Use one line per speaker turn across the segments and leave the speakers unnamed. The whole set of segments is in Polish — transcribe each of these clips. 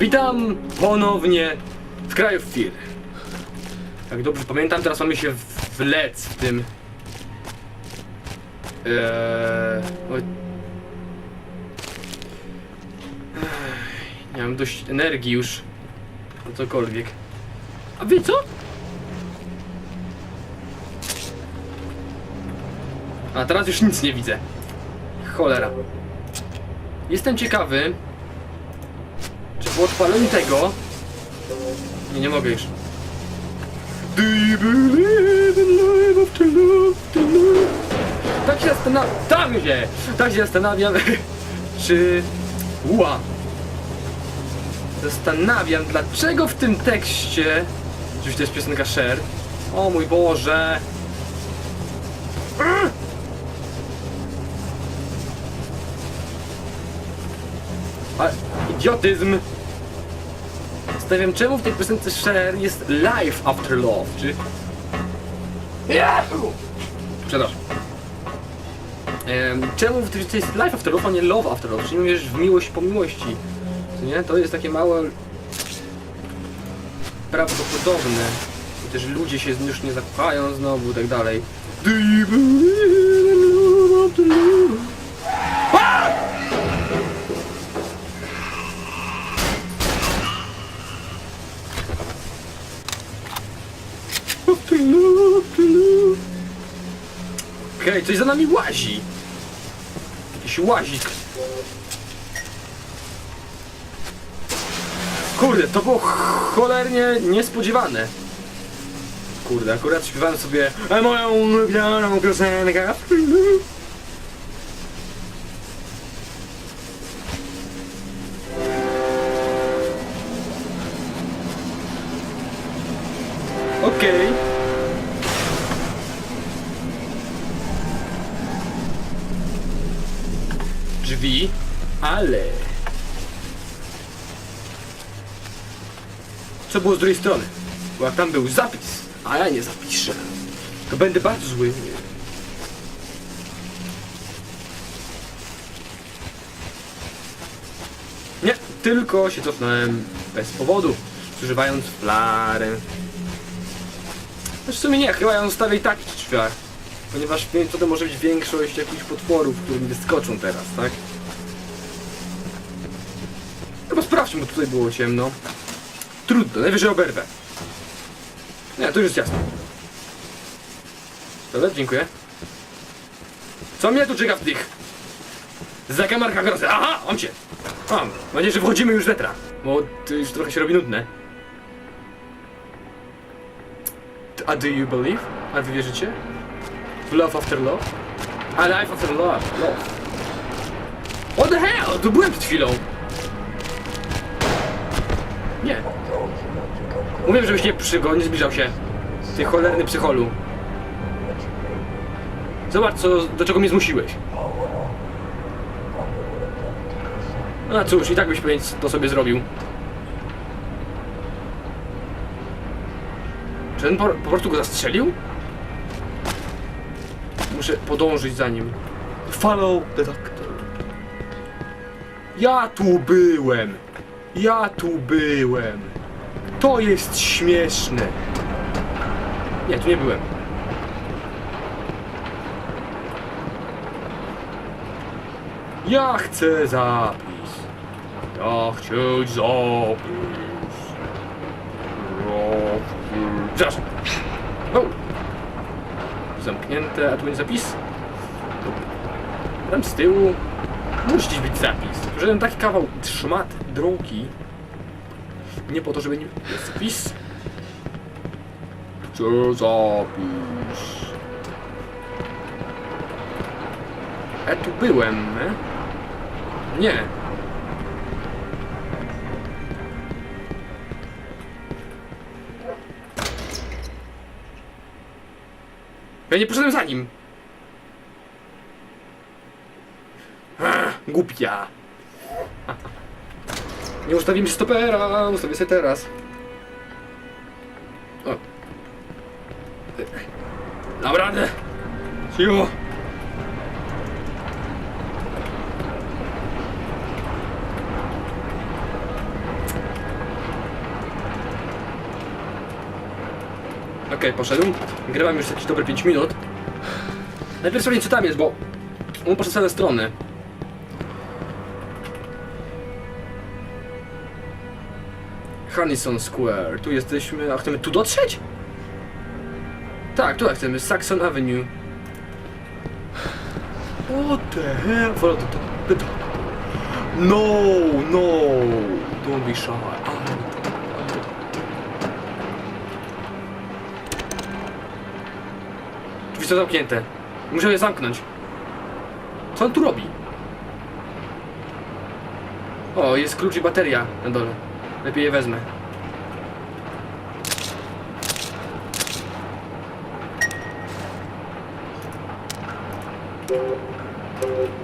Witam ponownie w kraju Fir. Jak dobrze pamiętam, teraz mamy się wlec w tym... Eee... Nie mam dość energii już. Na cokolwiek. A wie co? A teraz już nic nie widzę. Cholera. Jestem ciekawy, czy po odpaleniu tego... Nie, nie mogę już. Do you believe in life after love, love? Tak się zastanawiam... Tam się! Tak się zastanawiam, czy... Ła! Zastanawiam, dlaczego w tym tekście... Oczywiście to jest piosenka Cher. O mój Boże! Ale idiotyzm! Zastanawiam, czemu w tej piosence Cher jest Life After Love, czy... Yahoo! Przepraszam. Em, czemu w tej piosence jest Life After Love, a nie Love After Love? Czyli mówisz w miłość po miłości. Nie? To jest takie małe... Prawdopodobne. Też ludzie się już nie zakochają znowu i tak dalej. Do you believe in love after love? Okej, coś za nami łazi. Jakiś łazik. Kurde, to było cholernie niespodziewane. Kurde, akurat śpiewałem sobie "A moją ulubioną piosenkę. Co było z drugiej strony? Bo jak tam był zapis, a ja nie zapiszę, to będę bardzo zły. Nie, tylko się cofnąłem bez powodu, zużywając flarę. Znaczy w sumie nie, chyba ją zostawię i tak przy drzwiach. Ponieważ co to może być większość jakichś potworów, które mi wyskoczą teraz, tak? Chyba sprawdźmy, bo tutaj było ciemno. Trudno, najwyżej oberwę. Nie, to już jest jasne. Dobra, dziękuję. Co mnie tu czeka w tych zakamarkach grozy? Aha, mam cię! Mam. Nadzieję, że wchodzimy już z wetra, bo to już trochę się robi nudne. A do you believe? A wy wierzycie? W love after love? A life after love. Love. What the hell? Tu byłem przed chwilą. Nie. Mówiłem, żebyś nie przygonił, nie zbliżał się. Ty cholerny psycholu. Zobacz, co, do czego mnie zmusiłeś. No cóż, i tak byś pewnie to sobie zrobił. Czy ten po, po prostu go zastrzelił? Muszę podążyć za nim. Follow the doctor. Ja tu byłem. Ja tu byłem. To jest śmieszne. Nie, tu nie byłem. Ja chcę zapis. Ja chcę zapis. Przepraszam. O! Zamknięte, a tu będzie zapis? Tam z tyłu musi być zapis. Że taki kawał szmat drogi. Nie po to, żeby nie zapis. Chcę zapis. Ja tu byłem, e? Nie. Ja nie poszedłem za nim. Głupia. Nie ustawimy się stopera, ustawię sobie teraz. O. Dam radę! Siło! Okej, okay, poszedł. Grywam już jakieś dobre 5 minut. Najpierw sobie co tam jest, bo on poszedł w stronę. Strony. Harrison Square. Tu jesteśmy, a chcemy tu dotrzeć? Tak, tu chcemy. Saxon Avenue. What the hell? No, no. Don't be shy. Drzwi są zamknięte. Muszę je zamknąć. Co on tu robi? O, jest klucz i bateria na dole. Lepiej je wezmę.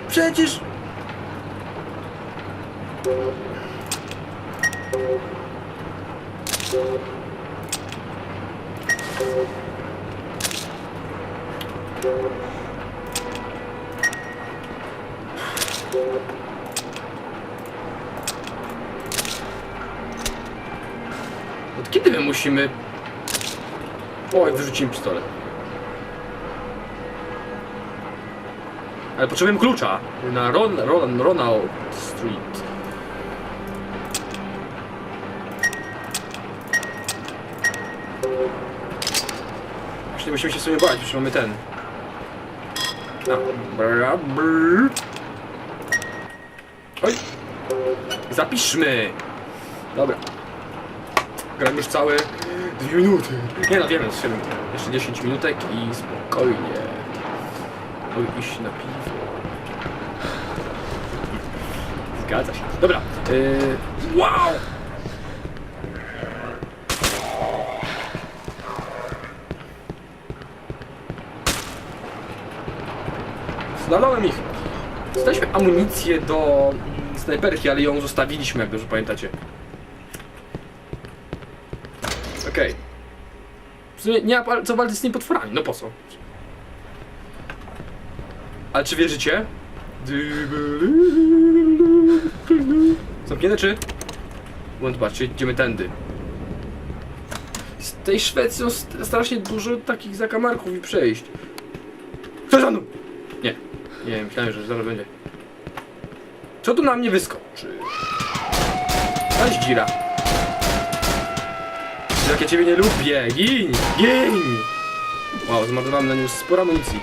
Przecież... Od kiedy my musimy... Oj, wyrzuciłem pistolet. Ale potrzebujemy klucza na Ron, Ron, Ronald Street. Właśnie musimy się sobie bać, już mamy ten. No. Brr. Oj. Zapiszmy. Dobra. Gram już całe dwie minuty. Nie no, wiemy, strzelam. Jeszcze 10 minutek i spokojnie. Oj, iść na piwo. Zgadza się. Dobra. Yy, wow! Znalazłem ich. Dostaliśmy amunicję do snajperki, ale ją zostawiliśmy, jak dobrze pamiętacie. Okej. W sumie nie ma co walczyć z tymi potworami, no po co? Ale czy wierzycie? Zamknięte czy? Błąd patrzcie, idziemy tędy. Z tej Szwecji są st- strasznie dużo takich zakamarków i przejść. Co za mną? Nie, nie, myślałem, że zaraz będzie. Co tu na mnie wyskoczy? Weź dzira. Jak ja ciebie nie lubię, gin, gin! Wow, zmarnowałem na nim sporo amunicji.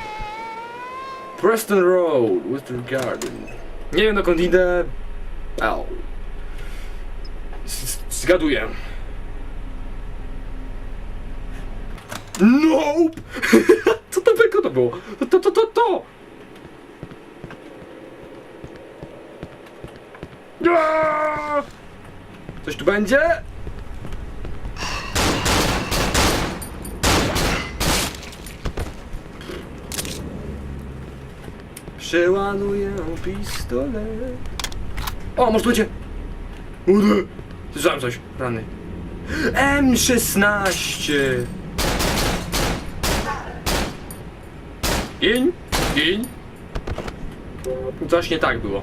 Preston Road, Western Garden. Nie wiem dokąd idę. Au. Zgaduję. Nope! Co to było? to było? To, to, to, to, to! Coś tu będzie? Przeładuję pistolet. O, może tu będzie. Udy. Słyszałem coś. Rany. M16. Gień, gień. Coś nie tak było.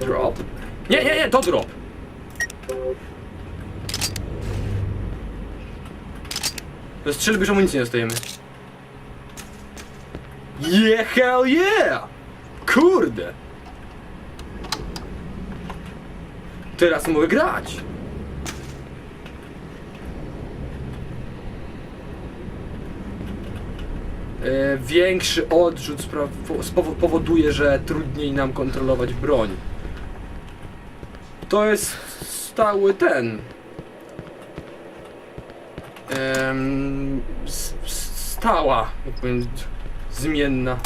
Drop. Nie, nie, nie, to drop. To strzelby już amunicji nie dostajemy. Yeah, hell yeah! Kurde! Teraz mogę grać. E, większy odrzut powoduje, że trudniej nam kontrolować broń. To jest stały ten. S- stała, jak powiem, zmienna.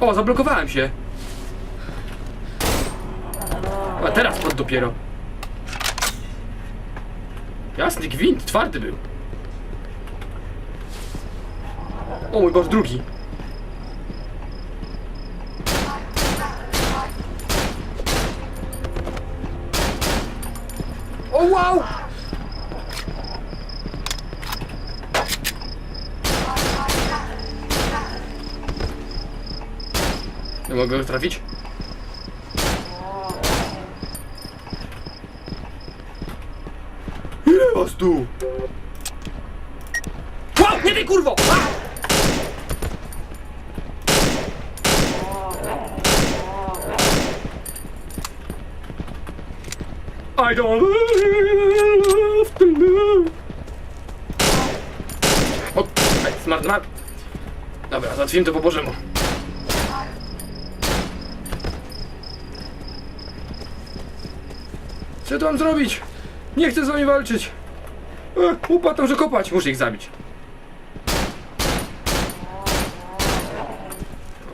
O, zablokowałem się. A teraz pod dopiero. Jasny gwint, twardy był. O mój Boże, drugi. Wow, wow! Nie mogę go trafić? Tu? Wow, nie tej kurwo! A! I don't love to love. O, ej, smart map. Dobra, załatwimy to po bożemu. Co mam zrobić? Nie chcę z wami walczyć. E, Upadł, że kopać. Muszę ich zabić.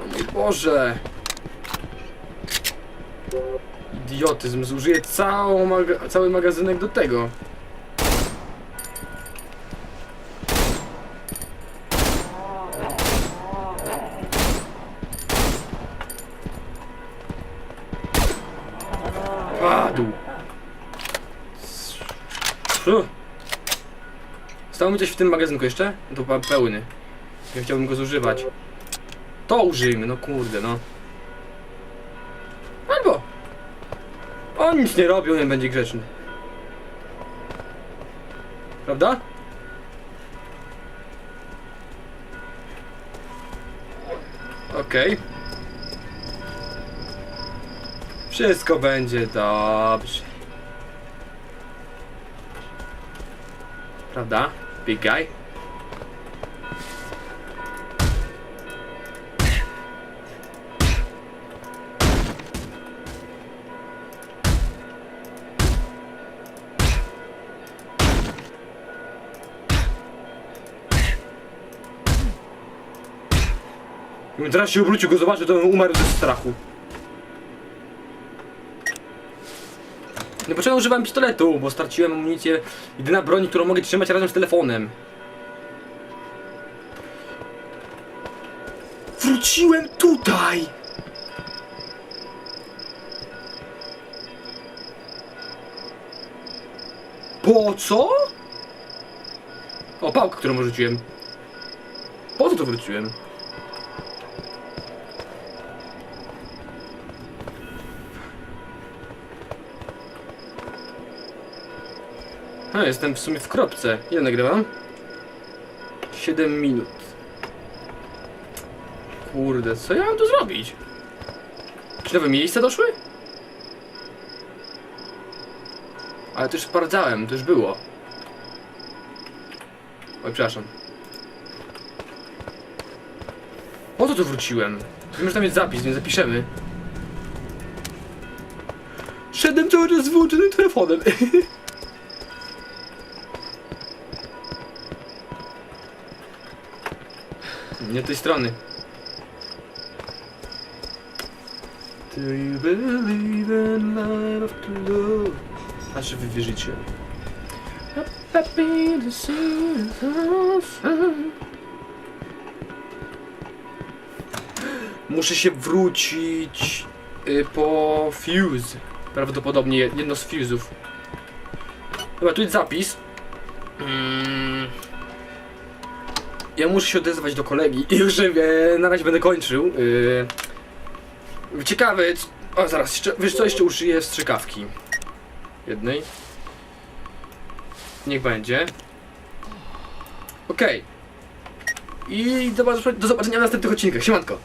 O mój Boże. Idiotyzm. Zużyję całą maga cały magazynek do tego. Stało mi coś w tym magazynku jeszcze? To pe- pełny. Ja chciałbym go zużywać. To użyjmy, no kurde, no. Albo. On nic nie robi, on będzie grzeczny. Prawda? Okej. Wszystko będzie dobrze. Prawda? Big guy? Gdybym teraz się obrócił, go zobaczył, to bym umarł ze strachu. No poczemu używam pistoletu, bo straciłem amunicję. Jedyna broń, którą mogę trzymać razem z telefonem. Wróciłem tutaj! Po co? O, pałkę, którą wyrzuciłem. Po co to wróciłem? A, jestem w sumie w kropce. Ile nagrywam? 7 minut. Kurde, co ja mam tu zrobić? Czy nowe miejsca doszły? Ale to już sprawdzałem, to już było. Oj, przepraszam. Po co tu wróciłem? Wiem, że tam jest zapis, więc zapiszemy. Szedłem cały czas z wyłączonym telefonem. Nie tej strony. Do you believe in love? Aż wy wierzycie. Muszę się wrócić y, po fuse. Prawdopodobnie jedno z fuse'ów. Dobra, tu jest zapis. Mm. Ja muszę się odezwać do kolegi i już e, na razie będę kończył. Yy, ciekawe, o zaraz, jeszcze, wiesz co, jeszcze uszyję strzykawki. Jednej. Niech będzie. Okej. I do, do zobaczenia w następnych odcinkach. Siemanko.